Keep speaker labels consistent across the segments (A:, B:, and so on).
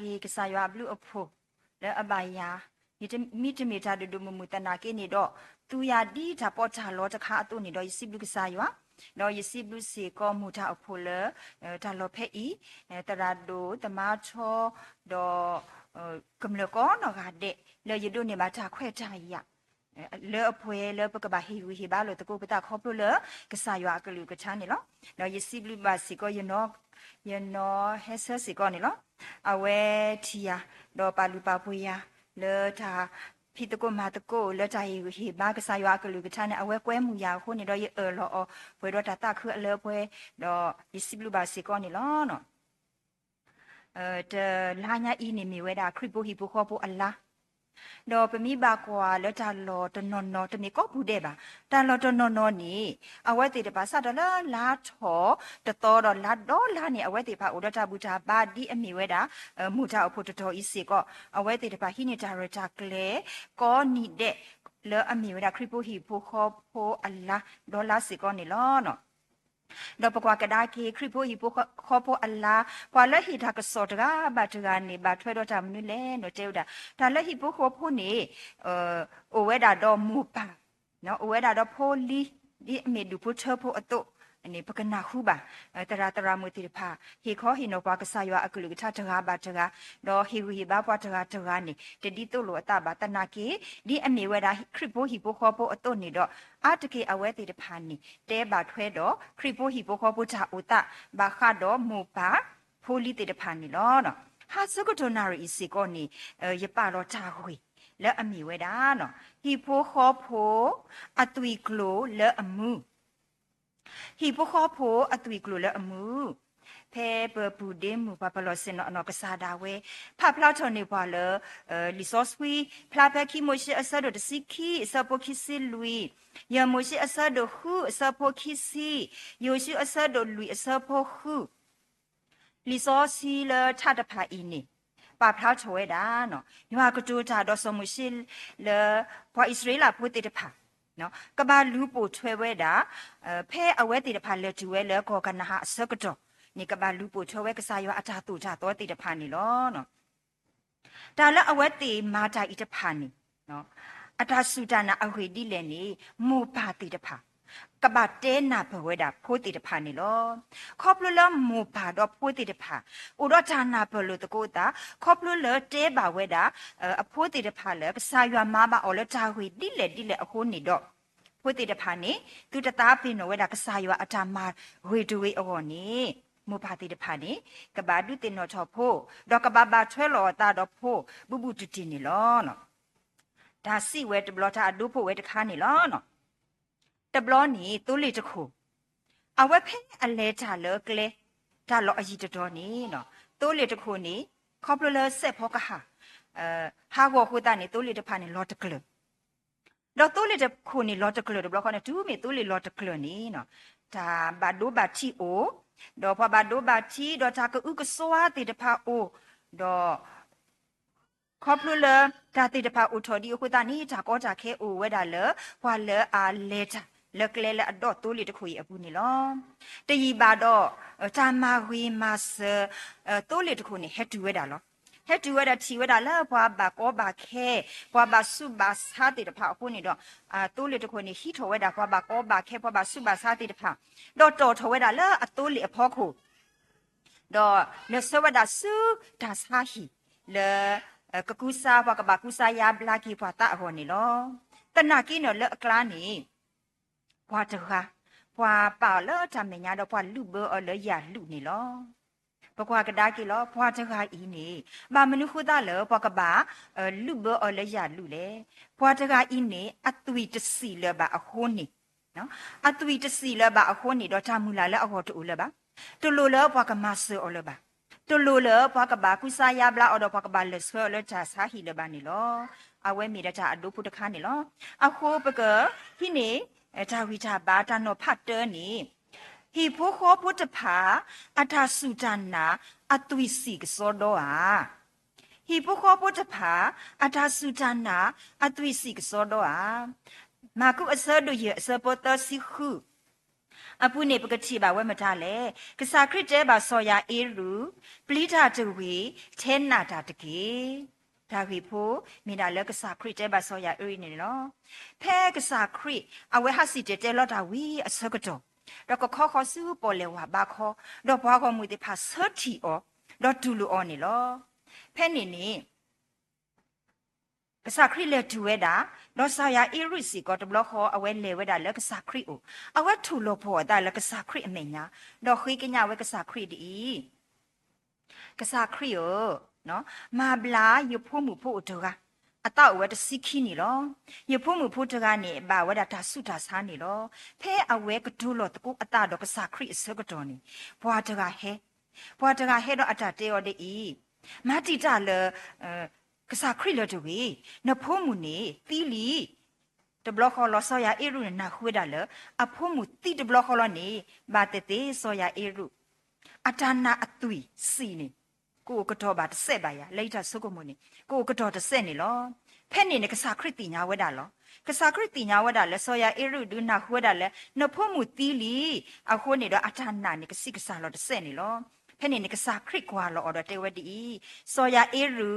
A: ကေကစားရွာဘလူအဖို့လဲအဘယာမိတမိတမီတာဒုမမူတနာကေနေတော့သူရဒီတာပေါ်ချလောတခါအတုနေတော့ယစီဘလူကစားရွာတော့ယစီဘလူစီကောမူတာအဖို့လဲတာလောဖဲဤတရာဒိုတမချောတော့ကမလကောနော်ကတဲ့လေရဒုနေမှာတာခွဲတာရ လေအဖွဲလေပကဘာဟီဝီဟီဘာလို့တကူပတာခေါပလို့လေကစားရွာကလူကချာနေလောတော့ယစီဘလူပါစီကောယနောယနောဟဲဆာစီကောနေလောအဝဲထီယာတော့ပါလူပါဖွေယာလေတာဖီတကိုမာတကိုလေတာဟီဟီဘာကစားရွာကလူကချာနေအဝဲကွဲမှုယာခုနေတော့ယအလောဘွေတော့တာတာခအလေဘွေတော့ယစီဘလူပါစီကောနေလောနော်အဲတလာညာအီနေမီဝဲတာခရစ်ပိုဟီပိုခေါ်ပိုအလား တော့ပမိပါကွာလက်တလောတနော်နော်တနေကောဘူးတဲ့ပါတန်လောတနော်နော်နီအဝဲတေတပါစတလလာထောတတော်တော့လာတော့လာနေအဝဲတေပါဥဒတာဘူးတာဘာဒီအမိဝဲတာမူတာအဖို့တတော်ဤစီကောအဝဲတေတပါဟိနေတာရတာကလေကောနီတဲ့လောအမိဝဲတာခရစ်ပိုဟီပိုခေါ်ပိုအလားဒေါ်လာစီကောနေလောနော် တော့ပကွာကဒါကေခရစ်ပိုဟီပိုခေါ်ပိုအလာပွာလဟီတာကစောတကဘာတကနေဘာထွဲတော့တာမနုလဲနော်တဲဥတာဒါလက်ဟီပိုခေါ်ပိုနေအဲအိုဝဲတာတော့မူပါနော်အိုဝဲတာတော့ဖိုလီဒီအမေဒူပိုချဖို့အတော့ အနေပကနာခုပါတရာတရာမူတီဖာဟေခောဟိနောပွားကဆာယောအကလူကထတကားပါတကားတော့ဟီဝီဘာပွားတကားတကားနေတတိတုလိုအတပါတနာကေဒီအမေဝဲတာခရစ်ပိုဟီပိုခောပိုအတော့နေတော့အတကေအဝဲတီတဖာနေတဲပါထွဲတော့ခရစ်ပိုဟီပိုခောပိုချာဥတဘာခါတော့မူပါဖိုလီတီတဖာနေလောနော်ဟာစကတိုနာရီစီကောနေရပါတော့ချာခွေလဲအမိဝဲတာနော်ဟီဖိုခောဖိုအသွီကလိုလဲအမှု ဟီပိုခောဖိုအသွီကလိုလဲအမှုဖဲပပူဒင်းမူပပလောစင်နော်ကစားတာဝဲဖဖလောက်ထုံနေပါလေလီဆော့စဝီဖလာဖဲခီမိုရှိအဆဒိုတစီခီအစပိုခီစီလူီယမိုရှိအဆဒိုဟုအစပိုခီစီယိုရှိအဆဒိုလူီအစပိုဟုလီဆော့စီလထတဖာအင်းနေပါဖလောက်ချဝဲတာနော်ယွာကတူတာတော့စမှုရှိလေဘွာဣသရေလပိုတေတဖာ နော်ကဘာလူပိုထွဲဝဲတာဖဲအဝဲတေတဖာလေတူဝဲလေကောကနာဟာအစကတော့နေကဘာလူပိုထွဲဝဲကစားရွာအတာတူတာတော့တေတဖာနေလောနော်ဒါလအဝဲတေမာတာဤတဖာနေနော်အတာစုတနာအဝေဒီလေနေမူပါတေတဖာ ကဘာတဲနာဘဝဒါဖိုးတေတဖာနေလောခေါပလလမူပါတော့ဖိုးတေတဖာဥတော့ဌာနာဘလို့တကိုတာခေါပလလတဲပါဝဲဒါအဖိုးတေတဖာလေကစားရွာမပါအော်လတာဝေဒီလေဒီလေအခုနေတော့ဖိုးတေတဖာနေသူတသားပင်တော့ဝဲဒါကစားရွာအတာမာဝေဒဝေအော်နေမူပါတိတဖာနေကဘာဒုတင်နော်ချောဖို့ဒေါ်ကဘာဘာထွဲလောတာတော့ဖို့ဘူဘူတူတင်နေလောနော်ဒါစီဝဲတဘလတာအဒုဖို့ဝဲတခါနေလောနော် တဘလနီတူးလီတခုအဝက်ဖဲအလဲတာလောကလေဒါလောအကြီးတော်နေနော်တူးလီတခုနေခေါပလလဆက်ဖောကဟာအဲဟာဝခုတာနေတူးလီတဖာနေလောတကလလောတူးလီတခုနေလောတကလတဘလခေါနေတူးမီတူးလီလောတကလနေနော်ဒါဘာဒိုဘာချီအိုဒေါ်ဖဘာဒိုဘာချီဒေါ်တာကဥကစွာတေတဖာအိုဒေါ်ခေါပလူလတာတေတဖာအိုထော်ဒီခုတာနီတာကောတာခဲအိုဝဲတာလဘွာလအာလေတာ လကလေလအတော့တိုးလီတခွေအပူနေလောတရီပါတော့တာမာဝီမတ်တိုးလီတခွနေဟက်တူဝဲတာလောဟက်တူဝဲတာချီဝဲတာလဲဘွာဘာကောဘာခဲဘွာဘာစုဘာစားတေတဖာအခုနေတော့အာတိုးလီတခွနေဟီထော်ဝဲတာဘွာဘာကောဘာခဲဘွာဘာစုဘာစားတေတဖာတော့တော်ထော်ဝဲတာလဲအတိုးလီအဖောခုတော့လဲဆဝဲတာစုဒါစားဟီလဲကကူစာဘွာကဘာကူစာယာဘလာကီဘွာတာဟောနေလောတနာကီနော်လဲအကလာနေ ဘွာတခါဘွာပါလဲတမညာတော့ဘွာလူဘောအလဲရလူနေလောပကွာကဒါကီလောဘွာတခါအီနေဘာမနုခုတာလဲဘွာကဘာလူဘောအလဲရလူလေဘွာတခါအီနေအသွီတစီလဲဘာအခုနေနော်အသွီတစီလဲဘာအခုနေတော့တမူလာလဲအခေါ်တူလဲဘာတူလိုလဲဘွာကမဆအော်လဲဘာတူလိုလဲဘွာကဘာကုစာယဘလာအော်တော့ဘွာကဘာလဲဆောလဲချာစာဟီလဲဘာနေလောအဝဲမီရတာအဒုဖုတခါနေလောအခုပကဟိနေ အဲဒါဝိတာဘာတနောဖတ်တနီဟီဖိုခောဖုတဖာအထာစုတနာအသွိစီကစောတော့ဟာဟီဖိုခောဖုတဖာအထာစုတနာအသွိစီကစောတော့ဟာမာကုအစဒုရအစပတစီခုအပုနေပကတိပါဝဲမထားလေကစားခရစ်တဲပါဆော်ယာအေရူပလိတာတဝေထဲနာတာတကေ ဒါခေဖို့မိနာလကစားခရစ်တဲပါဆော်ယာအေရီနေနော်ဖဲကစားခရစ်အဝဲဟစီတဲတဲလော်တာဝီအစကတော့တော့ခေါ်ခေါ်စုပေါ်လေဝါဘာခေါ်တော့ဘွားခေါ်မှုတေဖာဆတ်တီအောတော့တူလူအောနေလောဖဲနေနေကစားခရစ်လက်တူဝဲတာတော့ဆာယာအေရီစီကတဘလခေါ်အဝဲလေဝဲတာလကစားခရစ်အိုအဝဲထူလို့ဖို့တာလကစားခရစ်အမေညာတော့ခိကညာဝဲကစားခရစ်ဒီကစားခရစ်အို နော်မာဘလာယဖို့မှုဖို့တူကအတော့ဝဲတစီခီနီလောယဖို့မှုဖို့တကနေဘာဝဲတာတာဆုတာစားနေလောဖဲအဝဲကဒူလို့တကူအတတော့ကစားခရစ်အစကတော်နေဘွာတကဟဲဘွာတကဟဲတော့အတတေော်ဒီမတိတလအဲကစားခရစ်လတူဝေနဖို့မှုနေတီလီတဘလခေါ်လောဆောယာအေရုနာခွေးတာလအဖို့မှုတီတဘလခေါ်လောနေဘာတတေဆောယာအေရုအတနာအသွီစီနေ ကိုကတော့ပါတစ်ဆက်ပါရလိတ်တာဆုကမှုနေကိုကတော့တစ်ဆက်နေလောဖဲ့နေနေကစားခရစ်တိညာဝဲတာလောကစားခရစ်တိညာဝဲတာလဲဆောယာအေရုဒုနာခွေးတာလဲနဖို့မှုတီလီအခုနေတော့အတနာနေကစိကစားလောတစ်ဆက်နေလောဖဲနေနကစာခရစ်ကွာလော်ဒတေဝဒီစောယာအေရူ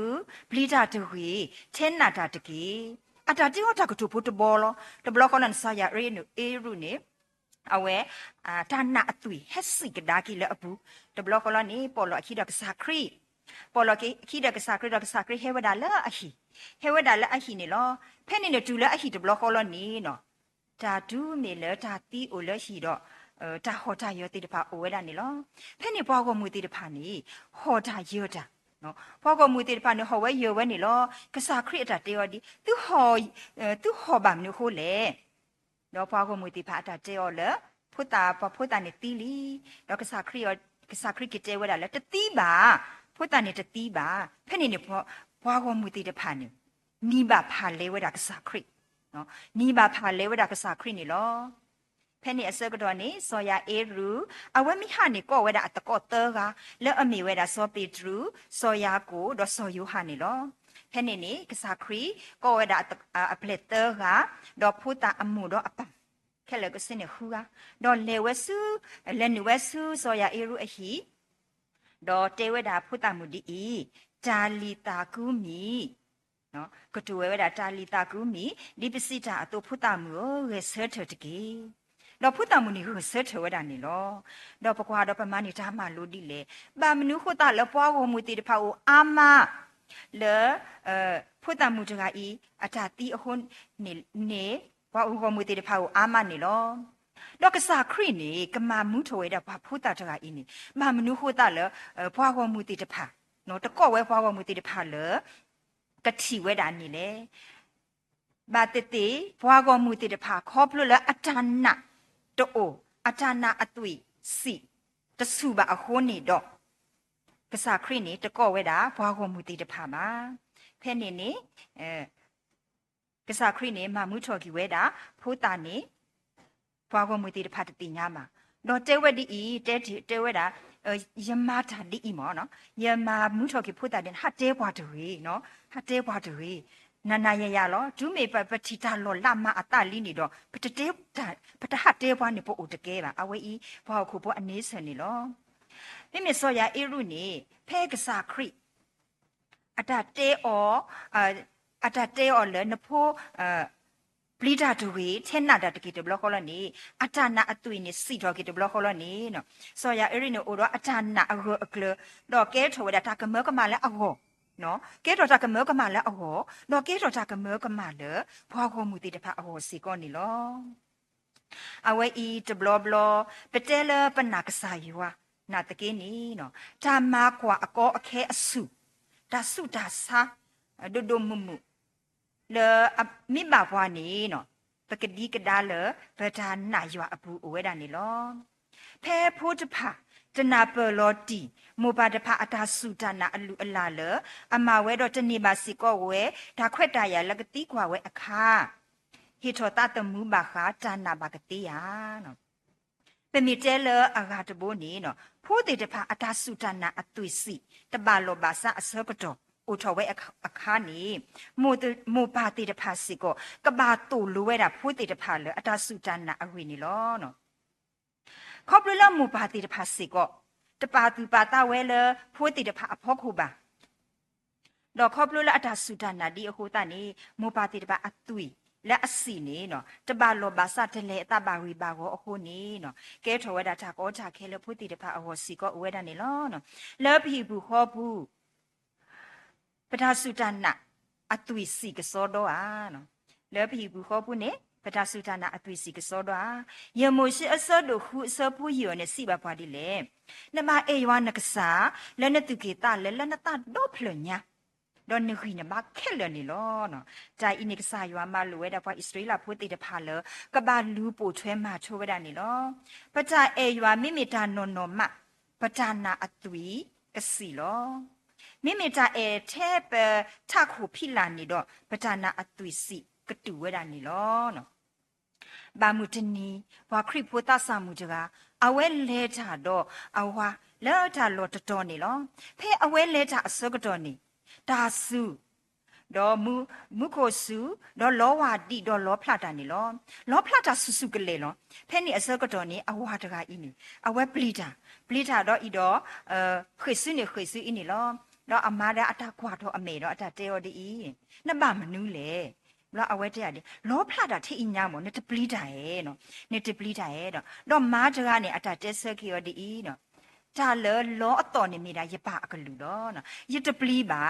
A: ပလီတာတူဝေထဲနာတာတကေအတာတိဟောတာကတူပုတ်ဘောလောတဘလခနန်ဆာယာရေနူအေရူနေအဝဲအာတာနာအသွေဟက်စီကဒါကီလအပူတဘလခလနေပေါ်လောအခီဒကစာခရစ် ပေါ်လကိခိဒကစာခရဒကစာခရဟေဝဒါလာအဟိဟေဝဒါလာအဟိနေလောဖဲနေနေတူလာအဟိတဘလခေါ်လောနေနော်ဒါဒူးနေလဒါတီအိုလရှိတော့ဒါဟောတာယောတိတဖာအိုဝဲလာနေလောဖဲနေဘောကမူတိတဖာနေဟောတာယောတာနော်ဘောကမူတိတဖာနေဟောဝဲယောဝဲနေလောကစာခရအတာတေယောဒီသူဟောသူဟောဘာမနုခိုးလေတော့ဘောကမူတိဖာအတာတေယောလေဖုတာပဖုတာနေတီလီတော့ကစာခရကစာခရကတေဝဲလာလေတတိပါ ဖုတာနေတတိပါဖဲ့နေနေဘောဘောကမူတေတဖာနေနီးပါဖာလေဝဲတာကစားခရစ်နော်နီးပါဖာလေဝဲတာကစားခရစ်နေလောဖဲနေအစကတော့နေဆောယာအေရူအဝဲမိဟာနေကောဝဲတာအတကောတကလဲ့အမီဝဲတာဆောပေထရူဆောယာကိုတော့ဆောယူဟာနေလောဖဲနေနေကစားခရီကောဝဲတာအပလက်တကတော့ဖူတာအမှုတော့အပခဲလကစနေခူကတော့လေဝဲဆူလဲနဝဲဆူဆောယာအေရူအဟီ တော့တေဝဲတာဖူတာမှုဒီအီဂျာလီတာကူမီနော်ကတူဝဲတာတာလီတာကူမီဒီပစိတာအတူဖူတာမှုရေဆဲထတကေတော့ဖုတမူနီကိုဆတ်ထဝဒနေလောတော့ပကွာတော့ပမနီတာမလို့ဒီလေပါမနုခုတလပွားဝမူတီတဖောက်အာမလေအဖုတမူတကဤအတာတီအခွန်နေနေဘဝဝမူတီတဖောက်အာမနေလော တော့ကစားခရီနေကမာမှုထဝဲတာဘာဖုတတကဤနေမမနုခုတလဘွားဝမူတီတဖာနော်တကော့ဝဲဘွားဝမူတီတဖာလေကတိဝဲတာနေလေဘာတတိဘွားဝမူတီတဖာခေါပလလအတနာတိုအထာနာအသွေစီတဆူပါအဟိုးနေတော့ကစားခရစ်နေတကော့ဝဲတာဘွားခေါ်မှုတိတဖာမှာဖဲနေနေအဲကစားခရစ်နေမမှုထော်ကီဝဲတာဖိုးတာနေ ဘွားခေါ်မှုတိတဖာတတိညာမှာတော့တဲဝက်ဒီဤတဲတဲဝဲတာယမတာဒီဤမောနော်ယမမှုထော်ကီဖိုးတာ den ဟာတဲဘွားတူရေနော်ဟာတဲဘွားတူရေနာနာရရလောဒုမေပပတိတာလောလမအတလီနေတော့ပတတေပတဟတေဘွားနေပို့တကဲပါအဝေးဤဘောက်ခုဘောအနေဆန်နေလောမိမေစောရအေရုနေဖဲကစားခရိအတတေအောအတတေအောလနဖိုးအ ပလီတာတူဝေချဲနာတာတကီတဘလခေါ်လနေအတနာအသွေနေစီတော်ကီတဘလခေါ်လနေနော်စောရအေရိနေအိုတော့အတနာအဂအကလတော့ကဲထော်ဝဒတာကမကမလည်းအဟောနော်ကဲတော်တာကမေကမလည်းအဟောနော်ကဲတော်တာကမေကမလည်းဘွားခေါ်မှုတိတဖအဟောစီကောနီလောအဝဲဤတဘလဘလပတဲလပနာကဆာယွာနာတကေနီနော်တာမာကွာအကောအခဲအစုဒါစုဒါစာဒဒမမှု လေမိဘဘွားနီနော်ပကတိကဒါလဘဒါနာယွာအပူအဝဲဒါနီလောဖဲဖိုးတဖတနာပလောတီမောပါတဖအတာစုဒနာအလူအလာလအမဝဲတော့တနေပါစီကောဝဲဒါခွက်တရလကတိကွာဝဲအခါဟီထောတတမှုပါခာတနာပါကတိယာနော်ပမီတဲလအဂါတဘိုးနေနော်ဖိုးတေတဖအတာစုဒနာအသွေစီတပါလောပါစအစောကတော် အိုထော်ဝဲအခါနေမိုမိုပါတေတဖစီကောကဘာတူလိုဝဲတာဖိုးတေတဖလအတာစုဒနာအဝိနေလောနော်ခေါပလလမူပါတိတဖာစီကောတပါသူပါတာဝဲလဖိုးတိတဖာအဖောခုပါတော့ခေါပလလအတာစုဒနာဒီအခုတနေမူပါတိတဖာအသွီလက်အစီနေနော်တပါလောဘာစတလေအတပါရီပါကိုအခုနေနော်ကဲထောဝဲတာတာကောချခဲလဖိုးတိတဖာအဟောစီကောအဝဲတာနေလောနော်လောဖီဘူးခေါ်ဘူး ပဒါစုဒနာအသွီစီကစောတော့အာနော်လောဖီဘူးခေါ်ဘူးနေပဒါစုဒနာအသွီစီကစောတော့အာယမိုရှိအစောတို့ခုအစောပူယိုနေစီပါပွားဒီလေနမအေယဝနကစားလနတုကေတာလလနတာတော့ဖလညာတော့နခိနမခက်လနေလောနော်တိုင်အနိကစားယဝမလွဲတာပွားဣသရေလဖိုးတေတဖာလကဘာလူပိုချွဲမှာချိုးဝဒနေလောပကြအေယဝမိမိတာနော်နော်မပကြနာအသွီကစီလော မိမိတာအဲထဲပထခုဖိလာနေတော့ပကြနာအသွီစီကတူဝဒနေလောနော်ဘာမူတနီဝါခရိပိုတာဆာမူတကအဝဲလဲတာတော့အဝါလဲတာလောတတော်နေလောဖဲအဝဲလဲတာအစောကတော်နေဒါစုတော့မူမုခိုစုတော့လောဝါတိတော့လောဖလာတာနေလောလောဖလာတာဆုစုကလေးလောဖဲနေအစောကတော်နေအဝါတကအင်းနေအဝဲပလီတာပလီတာတော့ဤတော့အဲခေစုနေခေစုအင်းနေလော တော့အမားတဲ့အတကွာတော့အမေတော့အတတေော်ဒီနှစ်ပါမနူးလေလောအဝဲတဲ့ရတယ်လောဖလာတာထိအညာမောနဲ့တပလီတာရဲ့နော်နဲ့တပလီတာရဲ့တော့တော့မားတကနေအတတဲဆက်ကီယောဒီနော်ဒါလလောအတော်နေမိတာရပါအကလူတော့နော်ရတပလီပါ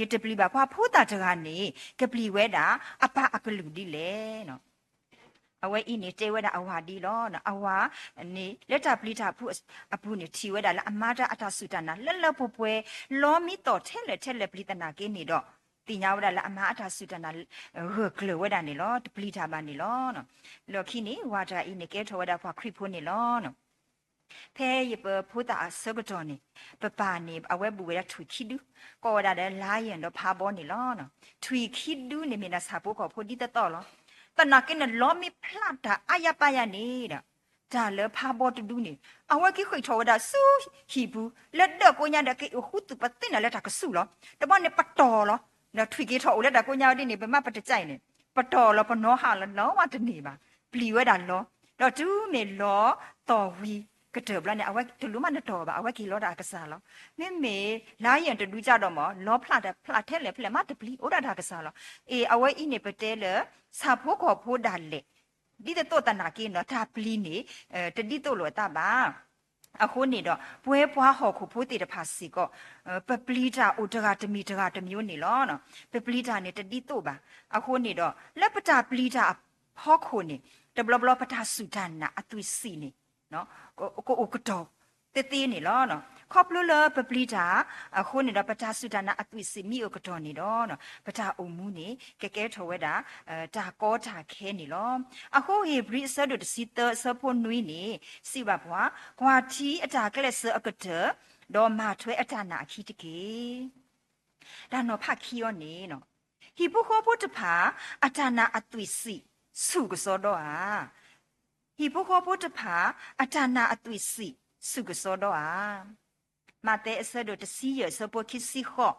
A: ရတပလီပါခွာဖိုးတာတကနေကပလီဝဲတာအပအကလူဒီလေနော် အဝဲဤနေတေဝဲတာအဝါဒီလောနော်အဝါနေလက်တာပလိတာဖုအဖုနေထီဝဲတာလာအမာတာအတာစုတနာလက်လက်ပွပွဲလောမီတော်ထဲလက်ထဲလက်ပလိတနာကိနေတော့တင်ညာဝဒလာအမအထာစုတနာရကလဝဒနေလောတပလီတာပါနေလောနော်လောခိနေဝါတာဤနေကဲထောဝဒဖွာခရိဖိုနေလောနော်ဖဲရပဖုတာဆကတော်နေပပနေအဝဲဘူဝဲထွေခိဒူကောဒါတဲ့လာရင်တော့ဖာဘောနေလောနော်ထွေခိဒူနေမနာစာပိုကောဖိုဒီတတော်လော တနာကင်းလောမီဖလာတာအယပယနေတာဒါလဖာဘောတဒူနေအဝဲကိခွေထောဝဒဆူဟီဘူးလက်တော့ကိုညာတကေဟုတုပတင်လက်တာကဆူလောတဘောနေပတော်လောနော်ထွေကေထောက်လက်တာကိုညာတိနေဘမပတကြိုင်နေ ပတော်လောပနောဟာလလောဝတနေပါပလီဝဲတာလောတော့တူးမေလောတော်ဝီကတဲ့ဘလနဲ့အဝက်တလူမနဲ့တော်ပါအဝက်ကီလောတာကစားလောမေမေလာရင်တူးကြတော့မလောဖလာတဲ့ဖလာထဲလေဖလက်မတပလီဩဒါတာကစားလောအေအဝက်ဤနေပတဲလေစာဖို့ခေါ်ဖို့ဒါလေဒီတော့တနာကင်းတော့တာပလီနေအဲတတိတော့လောတာပါအခုနေတော့ပွဲပွားဟော်ခုဖိုးတေတဖာစီကောပပလီတာအိုတကတမီတကတမျိုးနေလောနော်ပပလီတာနေတတိတို့ပါအခုနေတော့လက်ပတာပလီတာဟောခုနေတဘလဘလပတာဆူဒန်နာအသွေးစီနေ နော်ကိုကိုအိုကတော့တေးသေးနေလောနော်ခေါပလူလပပလီတာအခုနေတော့ပတာဆူဒန်နာအသွေးစီမီအိုကတော့နေတော့နော်ပတာအုံမူနေကဲကဲထော်ဝဲတာအဲတာကောတာခဲနေလောအခုဟေဘရီဆတ်ဒတ်စီတဆပွန်နွီနေစီဘဘွားကွာတီအတာကလက်ဆအကတတော့မထွဲအတာနာခီတကေဒါနော်ဖခီယောနေနော်ဟိပုခောပုတဖာအတာနာအသွေးစီစုကစောတော့အာ ဟိပုခောပုတဖာအတာနာအသွေးစီစုကစောတော့အာမတဲအစဒတစီရစပခိစီခော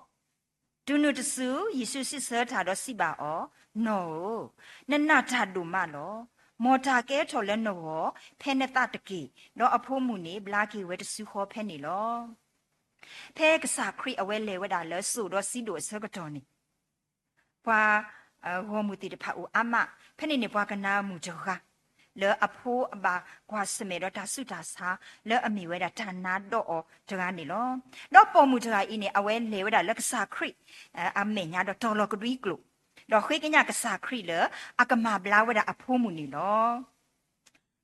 A: ဒုနုတဆူယေရှုစစ်ဆာထာတော့စီပါအော no နနထာဒုမလောမော်တာကဲထော်လဲနော်ဖဲနေတတကေတော့အဖိုးမှုနေဘလာကီဝဲတဆူခေါ်ဖဲနေလောဖဲကစားခရီအဝဲလေဝဲတာလဲဆိုတော့စီတို့ဆကတော်နေဘွာအဟောမှုတိတဖာဦးအမဖဲနေနေဘွာကနာမှုကြောက လဲအဖိုးအပါကွာစမေတော့ဒါစုတာစာလဲအမိဝဲတာဌာနာတော့တကားနေလောတော့ပေါ်မှုတကားအင်းနေအဝဲလေဝဲတာလက်ကစားခရီအမေညာတော့တော်လကဒွီကလို့တော့ခွေကညာကစားခရီလအကမဘလာဝဲတာအဖိုးမှုနေလော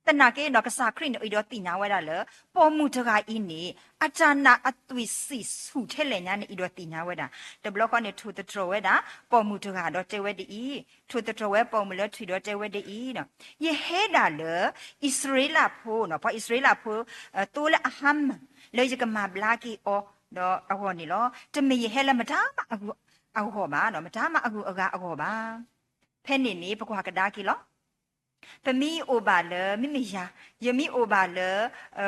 A: တနာကေတော့ကစားခရီနော်ဤတော့တင်ညာဝဲတာလေပေါ်မှုတကားအင်းနေအချာနာအသွိစီစုထဲလေညာနေဤတော့တင်ညာဝဲတာတဘလကနေထူတထဝဲတာပေါ်မှုတကားတော့တဲဝဲတီထူတထဝဲပေါ်မှုလေထီတော့တဲဝဲတီနော်ယေဟဲတာလေဣသရေလဖိုးနော်ဘာဣသရေလဖိုးတိုးလေအဟမ်လေကမဘလာကီအောတော့အဟောနေလောတမေယေဟဲလမတာမအခုအခုဟောပါနော်မတာမအခုအကအဟောပါဖဲနေနေပကွာကဒါကီလော ပမီအိုဘာလမိမိယာယမီအိုဘာလ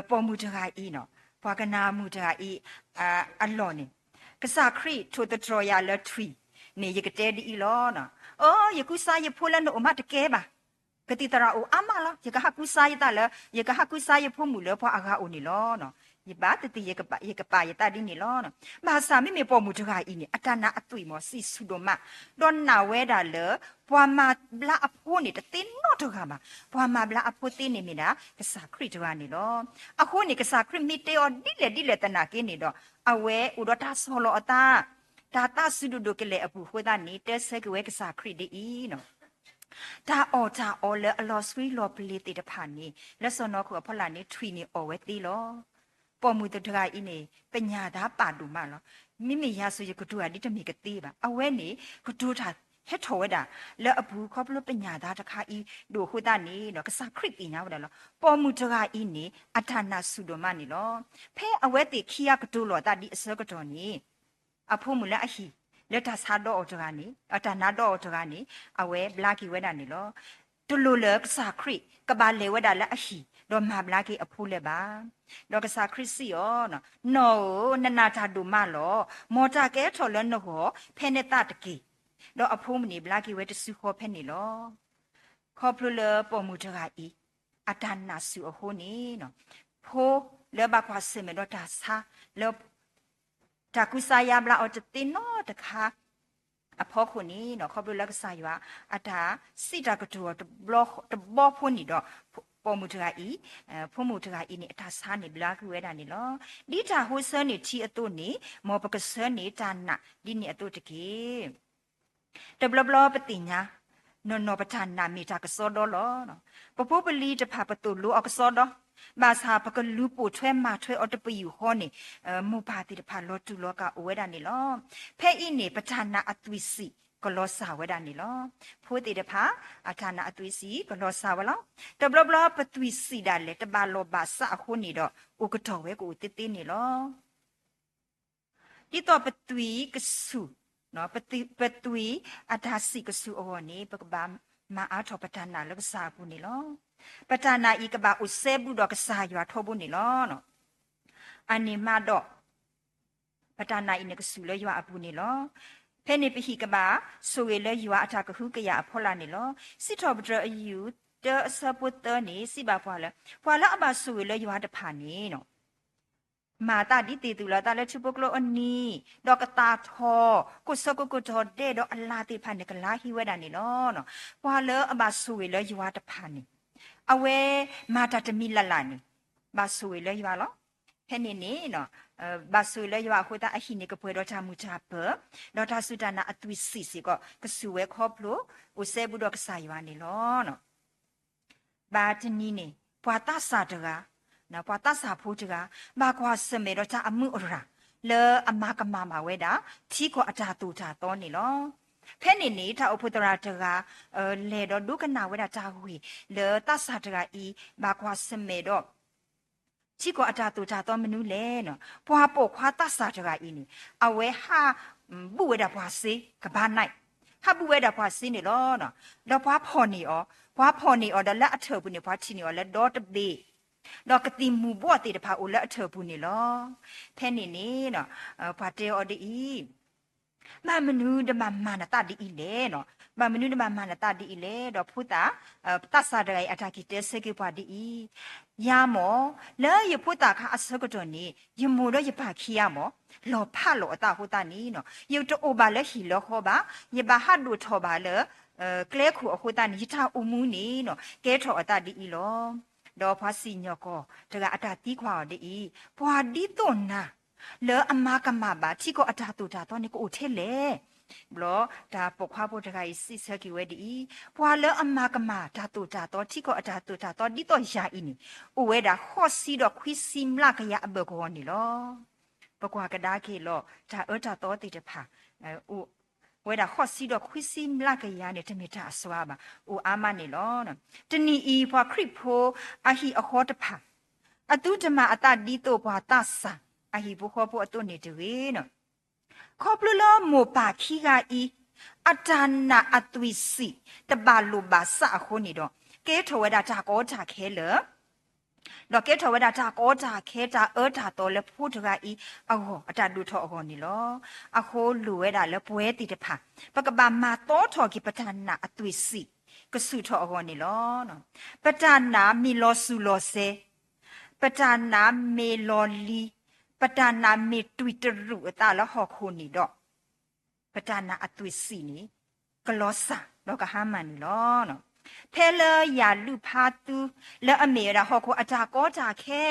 A: ပေါ်မှုတခါဤနော်ဘွာကနာမှုတခါဤအာအလောနေကစားခရီထိုတထရယာလထရီနေရကတဲ့ဒီလောနော်အော်ယကုစာယဖိုလန်နိုမတကဲပါကတိတရာအိုအမလာယကဟကုစာယတလယကဟကုစာယဖို့မူလဖွာအဂါအိုနီလောနော် ယဘာတတိယကပယကပယတဒီနီလောနော်ဘာသာမိမေပေါ်မူတခါအင်းနီအတနာအသွိမောစီဆုဒမဒေါ်နာဝဲဒါလပွာမာဘလာအဖိုးနေတတင်းတော့တခါမှာပွာမာဘလာအဖိုးတင်းနေမိတာကစားခရစ်တဝါနီလောအခုနေကစားခရစ်မီတေော်ဒီလေဒီလေတနာကင်းနေတော့အဝဲဥဒတာဆောလောအတာဒါတာဆုဒုဒကလေအပူခွေးတာနေတဲဆက်ကဝဲကစားခရစ်ဒီနော်ဒါအော်ဒါအော်လေအလော်စဝီလော်ပလီတီတဖာနီလက်စောနောခုအဖလာနေထွီနေအော်ဝဲတီလော ပေါ်မူတတကအင်းနေပညာသားပါတူမလောမိမိရဆိုရကတူအဒီတမီကတိပါအဝဲနေကတူတာဟက်ထော်ဝဲတာလဲအဘူးခေါပလပညာသားတခါဤဒိုခုတနေနော်ကစားခရစ်ပညာဝဲလောပေါ်မူတကအင်းနေအထာနာစုဒမနီလောဖဲအဝဲတိခီယကတူလောတာဒီအစကတော်နီအဖို့မူလဲအဟီလက်တာစားတော့တကနေအတနာတော့တကနေအဝဲဘလာကီဝဲတာနေလောတူလိုလကစားခရစ်ကဘာလေဝဲတာလဲအဟီ တော့မှာဘလာကီအဖိုးလဲပါတော့ကစားခရစ်စီယောနော်နော်နနာတာဒူမလောမော်တာကဲထော်လဲနော်ဟောဖဲနေတာတကီတော့အဖိုးမနေဘလာကီဝဲတဆူခေါ်ဖဲနေလောခေါပလူလပေါ်မူတကဤအတနာဆူအဟိုနေနော်ဖိုးလဲဘကွာစမေတော့တာစာလောတကုစာယဘလာအတတင်နော်တခါအဖောခုနီနော်ခေါပလူလကစားရွာအတာစိတကတူတဘလော့တဘောဖွနီတော့ ပေါ်မှုတကဤအဲဖုံမှုတကဤနေအထာစားနေဘလာကူဝဲတာနေလောဒီတာဟိုဆန်းနေချီအတုနေမောပကဆန်းနေတာနာဒီနေအတုတကေတဘလဘလပတိညာနော်နော်ပဋ္ဌာနာမိတာကစောတော့လောနော်ပပုပလီတဖပတုလိုအကစောတော့ဘာသာပကလူပိုထွဲမထွဲအတပယူဟောနေအမူပါတိတဖလောတူလောကအဝဲတာနေလောဖဲဤနေပဋ္ဌာနာအသွိစီ ကလောစာဝဒနီလောဖိုးတေတဖာအထာနာအသွေးစီကလောစာဝလောတဘလဘလပသွေးစီဒါလေတဘလောဘာစာခုနေတော့ဥကတော်ဝဲကိုတည်တည်နေလောဒီတော့ပသွေးကဆုနော်ပတိပသွေးအထာစီကဆုအောနေပကဘာမအားထောပတနာလကစာဘူးနေလောပတနာဤကဘာဥစေဘူးတော့ကစာရွာထောဘူးနေလောနော်အနိမတော့ပတနာဤနကဆုလေရွာအဘူးနေလော ဖဲနေပဟိကဘာဆိုရလေယူအထကခုကရအဖော်လာနေလောစစ်တော်ပဒအယူတဆပုတ္တနေစိပါဖွာလာဖွာလာအဘဆိုရလေယူအတဖာနေနော်မာတာဒီတေတူလာတာလက်ချပုကလောအနီဒေါကတာထောကုစကုကုထောဒေဒေါအလာတိဖာနေကလာဟိဝဲတာနေလောနော်ဖွာလာအဘဆိုရလေယူအတဖာနေအဝဲမာတာတမီလလာနေဘာဆိုရလေယူလောဖဲနေနေနော်ဘာဆူလေယဝဟိုတာအဟိနေကပွဲတော့ချမှုချပတော့တာစုတနာအသွိစီစီကကဆူဝဲခေါပလို့ဥစေဘူးတော့ကစားယဝနေလောနော်ဘာတနီနေပွာတာစာတကနော်ပွာတာစာဖိုးတကဘာကွာစမေတော့ချအမှုအရာလေအမကမမဝဲတာချီကိုအတာတူတာတော့နေလောဖဲနေနေတာအဖုတရာတကအဲလေတော့ဒုကနာဝဲတာတာဟွေလေတဆာတကဤဘာကွာစမေတော့ ချီကိုအတာတူတာတော့မနူးလဲနော်ပွာပို့ခွာတဆာတကဤနီအဝဲဟာဘူးဝဲတာပွာစေကဘာနိုင်ဟာဘူးဝဲတာပွာစေနေလောနော်တော့ပွာဖော်နေဩပွာဖော်နေဩဒါလက်အထော်ဘူးနေပွာချီနေဩလက်တော့တဘေးတော့ကတိမူဘော့တေတဖာအိုလက်အထော်ဘူးနေလောဖဲနေနေနော်ဘာတေဩဒီမမနူးဓမ္မမနတတိဤလေနော် မမနူးဓမ္မမနတတိဤလေတော့ဖုတာတဆာဒရိုင်အတာကီတဲဆေကေပါဒီယာမောလဲယဖုတာခအစကတော်နေယမိုတော့ယပါခီယာမောလောဖလောအတာဟုတာနီနော်ယုတ်တိုဘာလဲဟီလောခောပါယဘာဟတ်ဒူထောပါလဲအဲကလဲခုအဟုတာနီယထာအုံမူနီနော်ကဲထောအတာဒီဤလောဒေါ်ဖာစီညောကောတကအတာတီးခွာဒီဘွာဒီတုန်နာလောအမကမပါချီကိုအတာတူတာတော့နေကိုထဲလေ ဘလောဒါပခွားဖို့တခါစစ်ဆက်ကီဝဲဒီဘွာလောအမကမဒါတူတာတော့ချီကိုအတာတူတာတော့ဒီတော့ယာအင်းနီဥဝဲဒါဟော့စီတော့ခွီစီမလာကရအဘကောနီလောပကွာကဒါခေလောဒါအတာတော့တိတဖာအဲဥဝဲဒါဟော့စီတော့ခွီစီမလာကရနေတမီတာဆွာပါဥအာမနေလောနော်တနီဤဘွာခရစ်ဖိုအဟီအခေါ်တဖာအတုတမအတဒီတော့ဘွာတဆာအဟိဘခောပအတုနေတူရေနော် ခေါပလလမောပါခိကဤအတနာအသွိစီတဘလူဘာစအခုနေတော့ကဲထောဝဒတာကောတာခဲလတော့ကဲထောဝဒတာကောတာခဲတာအောတာတော်လေဖုထကဤအောအတလူထောအခေါ်နေလောအခုလူဝဲတာလေပွဲတီတဖာပကပမာတောထောကိပဋ္ဌာနာအသွိစီကဆုထောအဟောနေလောနော်ပတနာမီလောစုလောစေပတနာမေလောလီ ပတနာမေတွီတရုအတလဟောခုနေတော့ပတနာအသွေစီနေကလောစာတော့ကဟာမန်နီလောနော်ဖဲလယာလူဖာတူလဲအမေရာဟောခုအတာကောတာခဲ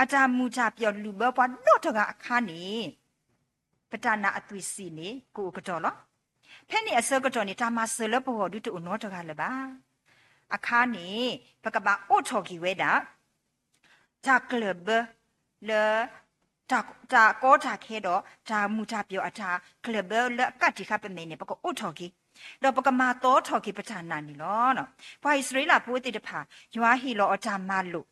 A: အတာမူတာပြောလူဘပွားတော့တကအခါနေပတနာအသွေစီနေကိုကတော့လောဖဲ့နေအစောကတော့နေတာမဆလဘောဒုတူနောတကလည်းပါအခါနေပကပါအိုထော်ကီဝဲတာတာကလဘလေ တာတာကောတာခဲတော့ဒါမူတာပြောအတာကလဘလကတိခပမေနေပကအိုထော်ကီတော့ပကမာတော့ထော်ကီပဋ္ဌာနာနီလောနော်ဘွာဣစရေလပိုးတိတဖာယွာဟီလောအတာမလို့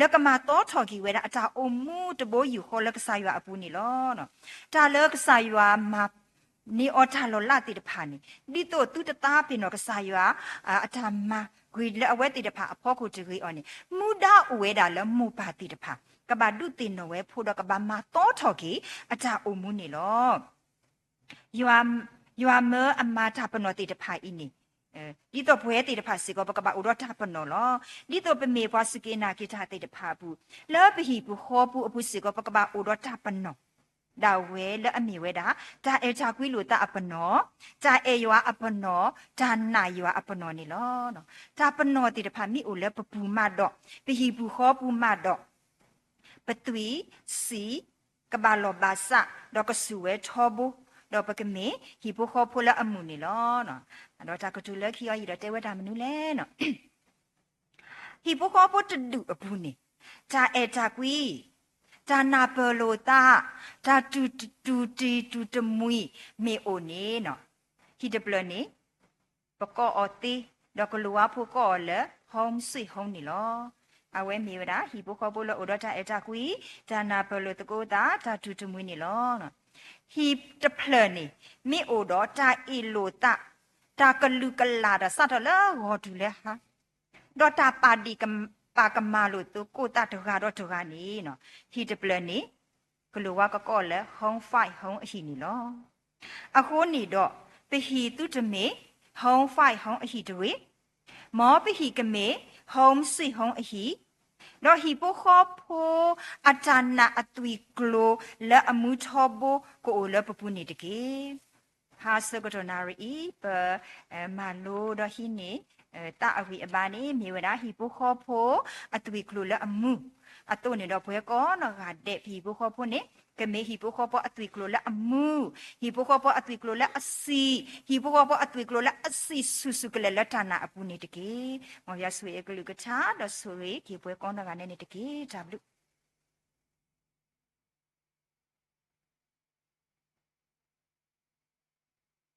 A: လကမာတော့ထော်ကီဝဲတာအတာအုံမှုတဘိုးယူခေါ်လကဆာယွာအပူနီလောနော်တာလကဆာယွာမာ ni ota lo la ti de pha ni di to tu ta ta pin no ka sa ywa a ta ma gwi le awe ti de pha a pho ko ti gwi on ni mu da uwe da le mu pa ti de pha ka ba du tin no we pho do ka ba ma to tho ki a ta o mu ni lo ywa ywa me a ma ta pa no ti de pha i ni ဒီတော့ဘွဲတေတဖာစီကောပကပဥရတာပနောလောဒီတော့ပမေဘွားစကေနာကိတာတေတဖာဘူးလောဘဟီဘူးခောဘူးအပုစီကောပကပဥရတာပနောဒါဝဲလအမီဝဲတာဒါအဲချာကွီလိုတာအပနောဒါအဲယွာအပနောဒါနာယွာအပနောနီလောနော်ဒါပနောတိတဖာမိအိုလဲပပူမတော့ပဟီဘူးခောပူမတော့ ပတွီစီကဘာလောဘာစတော့ကဆူဝဲထောဘူးတော့ပကမေဟီပိုခောဖိုလာအမှုနီလောနော်အဲ့တော့တာကတူလက်ခီရရတဲ့ဝဲတာမနူလဲနော်ဟီပိုခောပိုတဒူအပူနီဒါအဲတာကွီဒါနာပလိုတာဒါတူတူတီတူတမွီမေအိုနေနော်ဟီတပလနေပကောအတီဒကလူဝဖိုကောလေဟ ோம் စီဟုံးနေလော အဝဲမြေဝဒဟီပိုခောပိုလောဩဒတာအတာကွီဒါနာပလိုတကိုတာဒါတူတမွီနေလောနော်ဟီတပလနေမေအိုတော့တာအီလိုတာတာကလူကလာတာစတော့လောဟောတူလဲဟာတော့တာပါဒီကပါကမာလို့သူကိုတတကတော့တကနေနော်ဟီတပလနေကလောဝကကောလဲဟုံးဖိုက်ဟုံးအဟီနီလောအခုနေတော့ပဟီတုတမေဟုံးဖိုက်ဟုံးအဟီတွေမောပဟီကမေဟုံးစီဟုံးအ ဟီတော့ဟီပိုခောဖိုအတနာအသွီကလိုလဲအမှုချောဘကိုလဲပပူနေတကေဟာစကတနာရီပမလိုတော့ဟီနေတာအဝီအဘာနေမြေဝဒဟီပိုခောဖိုအသွီကလိုလဲအမှုအတုနေတော့ဘွဲကောနော်ကတဲ့ဟီပိုခောဖိုနေ ကမေဟီပိုခောဖိုအသွီကလိုလဲအမှုဟီပိုခောဖိုအသွီကလိုလဲအစီဟီပိုခောဖိုအသွီကလိုလဲအစီဆူဆူကလဲလက်ထနာအပူနေတကေမောရဆွေကလူကချာတော့ဆွေကေဘွဲကောနော်ကနဲ့နေတကေဂျာဘလူ